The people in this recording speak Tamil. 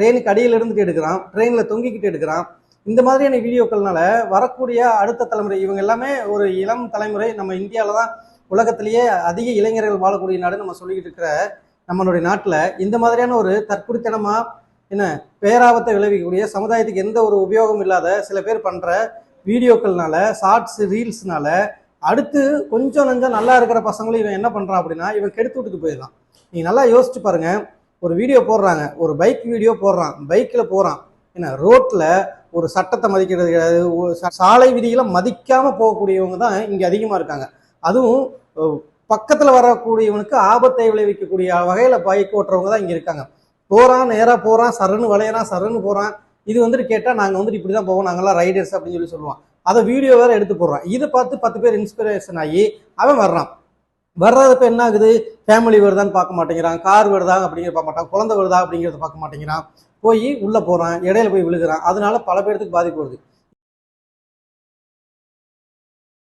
ட்ரெயினுக்கு அடியில் இருந்துட்டு எடுக்கிறான் ட்ரெயினில் தொங்கிக்கிட்டு எடுக்கிறான். இந்த மாதிரியான வீடியோக்கள்னால வரக்கூடிய அடுத்த தலைமுறை இவங்க எல்லாமே ஒரு இளம் தலைமுறை. நம்ம இந்தியாவில் தான் உலகத்திலேயே அதிக இளைஞர்கள் வாழக்கூடிய நாடு நம்ம சொல்லிக்கிட்டு இருக்கிற நம்மளுடைய நாட்டில் இந்த மாதிரியான ஒரு தற்குறித்தனமாக என்ன பேராபத்தை விளைவிக்கக்கூடிய சமுதாயத்துக்கு எந்த ஒரு உபயோகம் இல்லாத சில பேர் பண்ணுற வீடியோக்கள்னால ஷார்ட்ஸ் ரீல்ஸ்னால அடுத்து கொஞ்சம் நஞ்சம் நல்லா இருக்கிற பசங்களும் இவன் என்ன பண்ணுறான் அப்படின்னா இவன் கெடுத்து விட்டுட்டு போயிடலாம் நீங்கள் நல்லா யோசிச்சு பாருங்கள் ஒரு வீடியோ போடுறாங்க ஒரு பைக் வீடியோ போடுறான் பைக்கில் போகிறான் என்ன ரோட்டில் ஒரு சட்டத்தை மதிக்கிறது கிடையாது சாலை விதிகளை மதிக்காமல் போகக்கூடியவங்க தான் இங்கே அதிகமாக இருக்காங்க. அதுவும் பக்கத்தில் வரக்கூடியவனுக்கு ஆபத்தை விளைவிக்கக்கூடிய வகையில் பைக் ஓட்டுறவங்க தான் இங்கே இருக்காங்க. போகிறான் நேராக போகிறான் சரன்னு வளையறான் சரன்னு போகிறான் இது வந்துட்டு கேட்டால் நாங்கள் வந்துட்டு இப்படி தான் போவோம் நாங்கள்லாம் ரைடர்ஸ் அப்படின்னு சொல்லி சொல்லுவான். அதை வீடியோ வேறு எடுத்து போடுறான். இதை பார்த்து பத்து பேர் இன்ஸ்பிரேஷன் ஆகி அவன் வர்றான். வர்றதுப்ப என்ன ஆகுது ஃபேமிலி வருதான்னு பார்க்க மாட்டேங்கிறான். கார் வருதா அப்படிங்கிறத பார்க்க மாட்டான். குழந்தை வருதா அப்படிங்கிறத பார்க்க மாட்டேங்கிறான். போய் உள்ளே போகிறான் இடையில போய் விழுகிறான். அதனால பல பேர்த்துக்கு பாதிப்பு வருது.